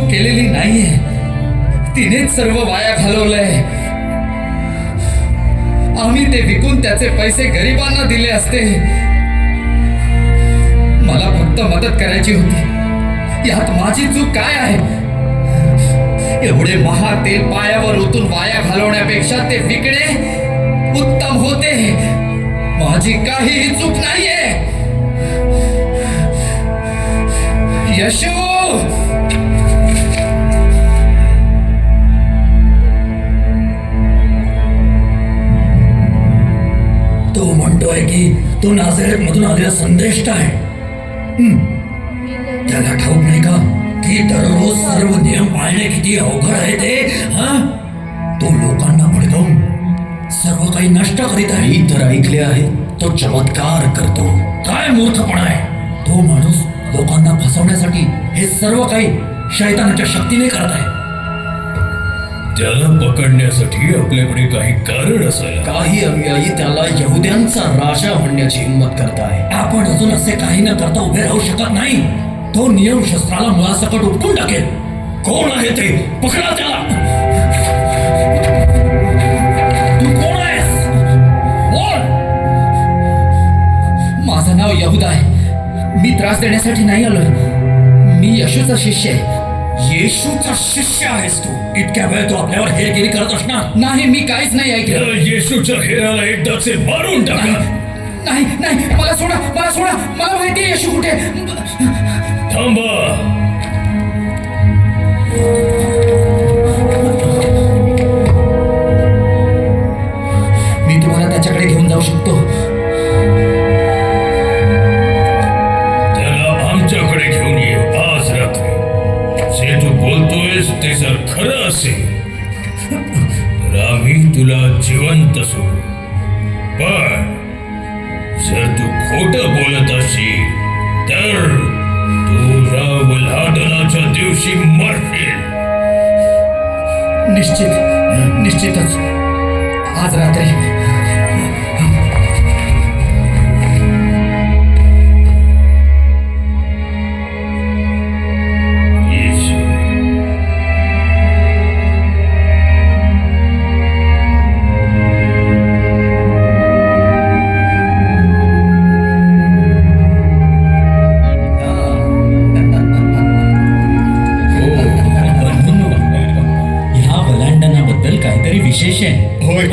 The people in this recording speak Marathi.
केलेली नाहीये. तिनेच सर्व वाया घालवलंय. आम्ही ते विकून त्याचे पैसे गरिबांना दिले असते. मला फक्त मदत करायची होती. यात माझी चूक काय आहे? एवढे महा तेल पायावर ओतून वाया घालवण्यापेक्षा ते विकणे उत्तम होते. माझी काहीही चूक नाहीये. यशो! म्हणतोय की तो नाझरेत मधून आलेला संदेष्ट आहे. त्याला ठाऊक नाही का? की दररोज सर्व नियम पाळणे किती अवघड आहे ते हा? तो लोकांना भडकवून सर्व काही नष्ट करीत आहे. तर ऐकले आहे तो चमत्कार करतो. काय मूर्खपणा आहे? तो माणूस लोकांना फसवण्यासाठी हे सर्व काही शैतानाच्या शक्तीने करत आहे. त्याला पकडण्यासाठी आपल्याकडे काही कारण असेल काही अनुयायी त्याला यहुद्यांचा राजा म्हणण्याची हिंमत करताय. आपण अजून असे काही न करता उभे राहू शकत नाही. तो नियम शस्त्राला मुळासकट उपटून टाकेल. कोण आहे ते? पकडा त्याला. तू कोण आहेस? बोल. माझं नाव यहुदा आहे. मी त्रास देण्यासाठी नाही आलोय. मी यशूचा शिष्य आहे. येशूचा शिष्य आहेस तू. इतक्या वेळ तो आपल्यावर हेरगिरी करत असणार? नाही मी काहीच नाही ऐकलं. येशूच्या हेराला एकदाचे मारून टाका. नाही नाही मला सोडा मला सोडा मला माहिती आहे यशू कुठे थांबा. मी तुम्हाला त्याच्याकडे घेऊन जाऊ शकतो. जर खरं असेल तर आम्ही तुला जिवंत सोडू. पण जर तू खोट बोलत असेल तर तू रावलाटनाच्या दिवशी मरशील. निश्चित निश्चितच. आज रात्री Shishin. Oh,